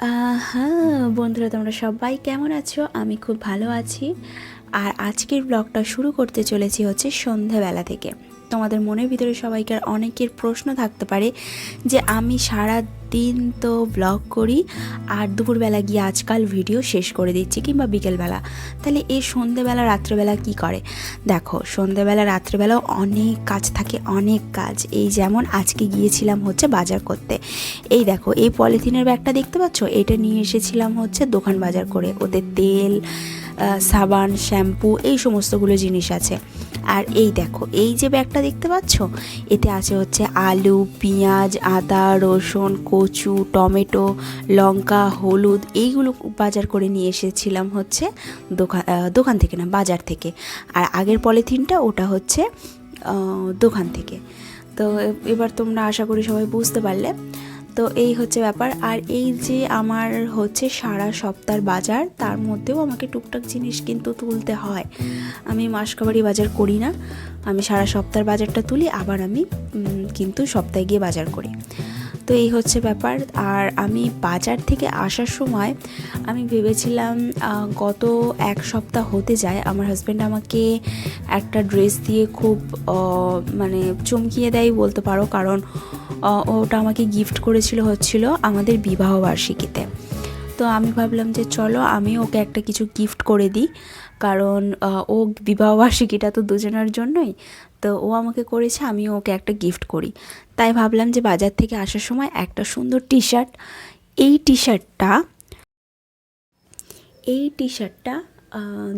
হ্যাঁ বন্ধুরা, তোমরা সবাই কেমন আছো? আমি খুব ভালো আছি। আর আজকের ব্লগটা শুরু করতে চলেছি হচ্ছে সন্ধ্যাবেলা থেকে। তোমাদের মনের ভিতরে সবাইকার অনেকের প্রশ্ন থাকতে পারে যে আমি সারা দিন তো ব্লগ করি আর দুপুরবেলা গিয়ে আজকাল ভিডিও শেষ করে দিচ্ছি কিংবা বিকেলবেলা। তাহলে এই সন্ধেবেলা, রাত্রেবেলা কি করে? দেখো, সন্ধেবেলা, রাত্রেবেলাও অনেক কাজ থাকে, অনেক কাজ। এই যেমন আজকে গিয়েছিলাম হচ্ছে বাজার করতে। এই দেখো, এই পলিথিনের ব্যাগটা দেখতে পাচ্ছ? এটা নিয়ে এসেছিলাম হচ্ছে দোকান বাজার করে। ওদের তেল সাবান, শ্যাম্পু, এই সমস্তগুলো জিনিস আছে। আর এই দেখো, এই যে ব্যাগটা দেখতে পাচ্ছ? এতে আছে হচ্ছে আলু, পেঁয়াজ, আদা, রসুন, কচু, টমেটো, লঙ্কা, হলুদ, এইগুলো বাজার করে নিয়ে এসেছিলাম হচ্ছে দোকান দোকান থেকে না, বাজার থেকে। আর আগের পলিথিনটা ওটা হচ্ছে দোকান থেকে। তো এবার তোমরা আশা করি সবাই বুঝতে পারলে। তো এই হচ্ছে ব্যাপার। আর এই যে আমার হচ্ছে সারা সপ্তাহের বাজার, তার মধ্যেও আমাকে টুকটাক জিনিস কিন্তু তুলতে হয়। আমি মাসকাবারি বাজার করি না। আমি সারা সপ্তাহের বাজারটা তুলি, আবার আমি কিন্তু সপ্তাহে গিয়ে বাজার করি। তো এই হচ্ছে ব্যাপার। আর আমি বাজার থেকে আসার সময় আমি ভেবেছিলাম গত এক সপ্তাহ হতে যায়, আমার হাজব্যান্ড আমাকে একটা ড্রেস দিয়ে খুব মানে চমকিয়ে দেয় বলতে পারো। কারণ ওটা আমাকে গিফট করেছিল হচ্ছিল আমাদের বিবাহ বার্ষিকীতে। তো আমি ভাবলাম যে চলো আমি ওকে একটা কিছু গিফট করে দিই, কারণ ও বিবাহবার্ষিকীটা তো দুজনের জন্যই, তো ও আমাকে করেছে, আমি ওকে একটা গিফট করি। তাই ভাবলাম যে বাজার থেকে আসার সময় একটা সুন্দর টি শার্ট এই টি শার্টটা এই টি শার্টটা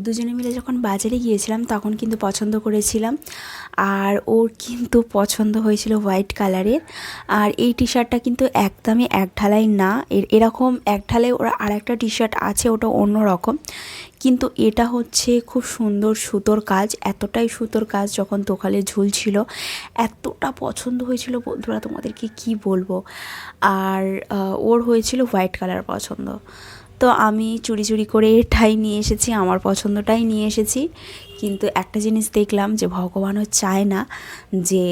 দুজনে মিলে যখন বাজারে গিয়েছিলাম, তখন কিন্তু পছন্দ করেছিলাম। আর ওর কিন্তু পছন্দ হয়েছিল হোয়াইট কালারের। আর এই টি শার্টটা কিন্তু একদমই এক ঢালাই না। এর, এরকম এক ঢালাই ওরা আর একটা টি শার্ট আছে, ওটা অন্য রকম কিন্তু এটা হচ্ছে খুব সুন্দর সুতোর কাজ, এতটাই সুতোর কাজ যখন দোকানে ঝুলছিল এতটা পছন্দ হয়েছিল বন্ধুরা, তোমাদেরকে কি বলব? আর ওর হয়েছিল হোয়াইট কালার পছন্দ। তো আমি চুরি চুরি করে এটাই নিয়ে এসেছি, আমার পছন্দটাই নিয়ে এসেছি। কিন্তু একটা জিনিস দেখলাম যে ভগবানও চায় না যে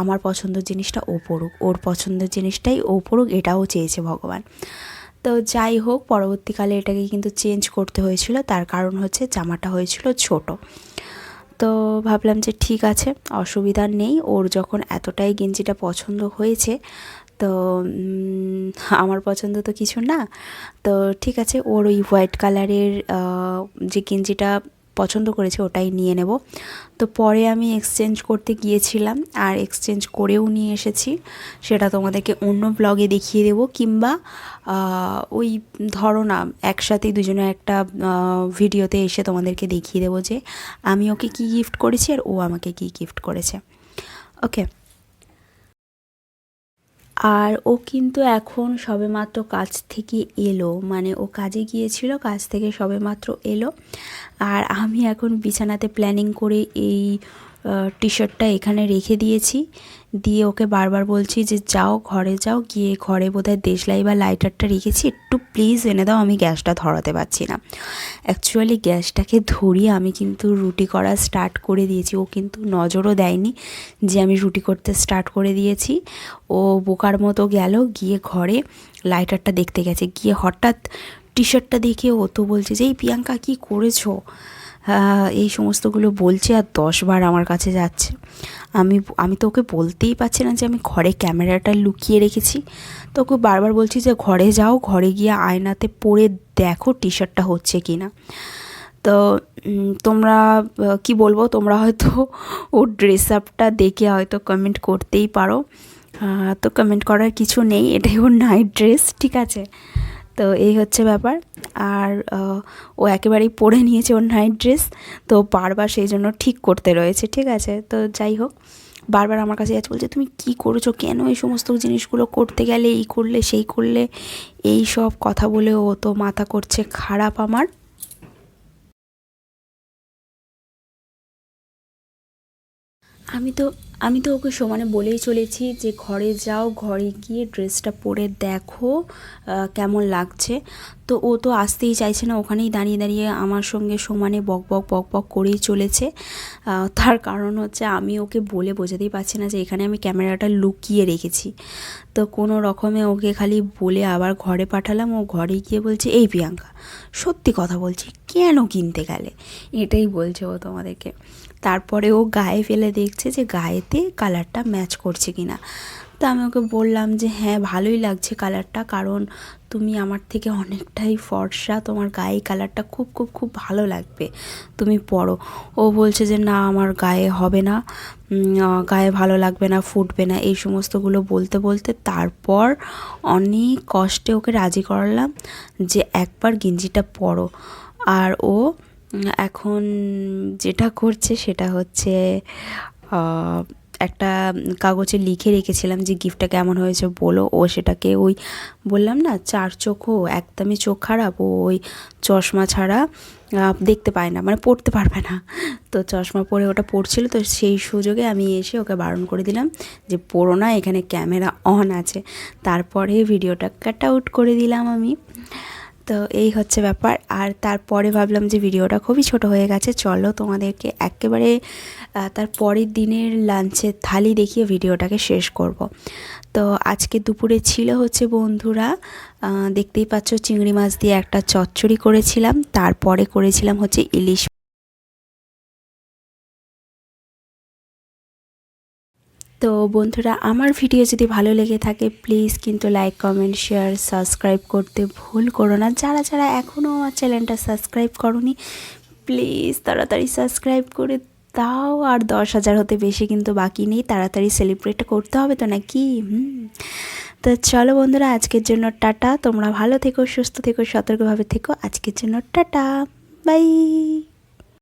আমার পছন্দের জিনিসটা ও পড়ুক, ওর পছন্দের জিনিসটাই ও পড়ুক, এটাও চেয়েছে ভগবান। তো যাই হোক, পরবর্তীকালে এটাকে কিন্তু চেঞ্জ করতে হয়েছিল, তার কারণ হচ্ছে জামাটা হয়েছিল ছোট। তো ভাবলাম যে ঠিক আছে, অসুবিধা নেই, ওর যখন এতটাই গেঞ্জিটা পছন্দ হয়েছে তো আমার পছন্দ তো কিছু না। তো ঠিক আছে, ওর ওই হোয়াইট কালারের যে গেঞ্জিটা পছন্দ করেছে ওটাই নিয়ে নেব। তো পরে আমি এক্সচেঞ্জ করতে গিয়েছিলাম আর এক্সচেঞ্জ করেও নিয়ে এসেছি। সেটা তোমাদেরকে অন্য ব্লগে দেখিয়ে দেবো কিংবা ওই ধরো না একসাথেই দুজনে একটা ভিডিওতে এসে তোমাদেরকে দেখিয়ে দেবো যে আমি ওকে কী গিফট করেছি আর ও আমাকে কী গিফট করেছে। ওকে আর ও কিন্তু এখন সবেমাত্র কাজ থেকে এলো। মানে ও কাজে গিয়েছিল, কাজ থেকে সবেমাত্র এলো। আর আমি এখন বিছানাতে প্ল্যানিং করে এই টি শার্টটা এখানে রেখে দিয়েছি। দিয়ে ওকে বারবার বলছি যে, যাও, ঘরে যাও, গিয়ে ঘরে বোধহয় দেশলাই বা লাইটারটা রেখেছি। একটু প্লিজ এনে দাও, আমি গ্যাসটা ধরাতে পারছি না। অ্যাকচুয়ালি গ্যাসটাকে ধরিয়ে আমি কিন্তু রুটি করা স্টার্ট করে দিয়েছি। ও কিন্তু নজরও দেয়নি যে, আমি রুটি করতে স্টার্ট করে দিয়েছি। ও বোকার মতো গেল, গিয়ে ঘরে লাইটারটা দেখতে গেছে। গিয়ে হঠাৎ টি শার্টটা দেখে ও তো বলছে যে, এই প্রিয়াঙ্কা, কী করেছ? এই সমস্তগুলো বলছে আর দশবার আমার কাছে যাচ্ছে। আমি আমি তো ওকে বলতেই পারছি না যে আমি ঘরে ক্যামেরাটা লুকিয়ে রেখেছি। তো ওকে বারবার বলছি যে ঘরে যাও, ঘরে গিয়ে আয়নাতে পরে দেখো টি শার্টটা হচ্ছে কি না তো তোমরা কি বলব, তোমরা হয়তো ওর ড্রেস আপটা দেখে হয়তো কমেন্ট করতেই পারো। তো কমেন্ট করার কিছু নেই, এটাই ওর নাইট ড্রেস ঠিক আছে? তো এই হচ্ছে ব্যাপার। আর ও একেবারেই পরে নিয়েছে ওর নাইট ড্রেস তো বারবার সেই জন্য ঠিক করতে রয়েছে, ঠিক আছে? তো যাই হোক, বারবার আমার কাছে যাচ্ছে, বলছে, তুমি কি করেছ? কেন এই সমস্ত জিনিসগুলো করতে গেলে? এই করলে, সেই করলে? এই সব কথা বলে ও তো মাথা করছে খারাপ আমার। আমি তো আমি তো ওকে সমানে বলেই চলেছি যে ঘরে যাও, ঘরে গিয়ে ড্রেসটা পরে দেখো কেমন লাগছে। তো ও তো আসতেই চাইছে না, ওখানেই দাঁড়িয়ে দাঁড়িয়ে আমার সঙ্গে সমানে বক বক বক বক করেই চলেছে। তার কারণ হচ্ছে আমি ওকে বলে বোঝাতেই পারছি না যে এখানে আমি ক্যামেরাটা লুকিয়ে রেখেছি। তো কোনো রকমে ওকে খালি বলে আবার ঘরে পাঠালাম, ও ঘরে গিয়ে বলছে, এই প্রিয়াঙ্কা, সত্যি কথা বলছি, কেন কিনতে গেলে? এটাই বলছে ও তোমাদেরকে। তারপরে ও গায়ে ফেলে দেখছে যে গায়েতে কালারটা ম্যাচ করছে কি না তো আমি ওকে বললাম যে হ্যাঁ ভালোই লাগছে কালারটা, কারণ তুমি আমার থেকে অনেকটাই ফর্সা, তোমার গায়ে কালারটা খুব খুব খুব ভালো লাগবে, তুমি পরো। ও বলছে যে, না, আমার গায়ে হবে না গায়ে ভালো লাগবে না, ফুটবে না। এই সমস্তগুলো বলতে বলতে তারপর অনেক কষ্টে ওকে রাজি করালাম যে, একবার গেঞ্জিটা পরো। আর ও এখন যেটা করছে সেটা হচ্ছে একটা কাগজে লিখে রেখেছিলাম যে গিফটটা কেমন হয়েছে বলো। ও সেটাকে ওই বললাম না, চার চোখও, একদমই চোখ খারাপ, ও ওই চশমা ছাড়া দেখতে পায় না মানে পড়তে পারবে না। তো চশমা পরে ওটা পড়ছিল, তো সেই সুযোগে আমি এসে ওকে বারণ করে দিলাম যে পড়ো না, এখানে ক্যামেরা অন আছে। তারপরে ভিডিওটা কাট আউট করে দিলাম আমি। তো এই হচ্ছে ব্যাপার। আর তারপরে ভাবলাম যে ভিডিওটা খুবই ছোট হয়ে গেছে, চলো তোমাদেরকে একেবারে তার পরের দিনের লাঞ্চের থালি দেখিয়ে ভিডিওটাকে শেষ করব। তো আজকে দুপুরে ছিল হচ্ছে বন্ধুরা দেখতেই পাচ্ছ চিংড়ি মাছ দিয়ে একটা চচ্চড়ি করেছিলাম, তারপরে করেছিলাম হচ্ছে ইলিশ তো বন্ধুরা, আমার ভিডিও যদি ভালো লেগে থাকে প্লিজ কিন্তু লাইক কমেন্ট শেয়ার সাবস্ক্রাইব করতে ভুল করো না। যারা যারা এখনও আমার চ্যানেলটা সাবস্ক্রাইব করনি প্লিজ তাড়াতাড়ি সাবস্ক্রাইব করে দাও। আর দশ হাজার হতে বেশি কিন্তু বাকি নেই, তাড়াতাড়ি সেলিব্রেট করতে হবে তো নাকি? তো চলো বন্ধুরা, আজকের জন্য টাটা। তোমরা ভালো থেকো, সুস্থ থেকো, সতর্কভাবে থেকো। আজকের জন্য টাটা। বাই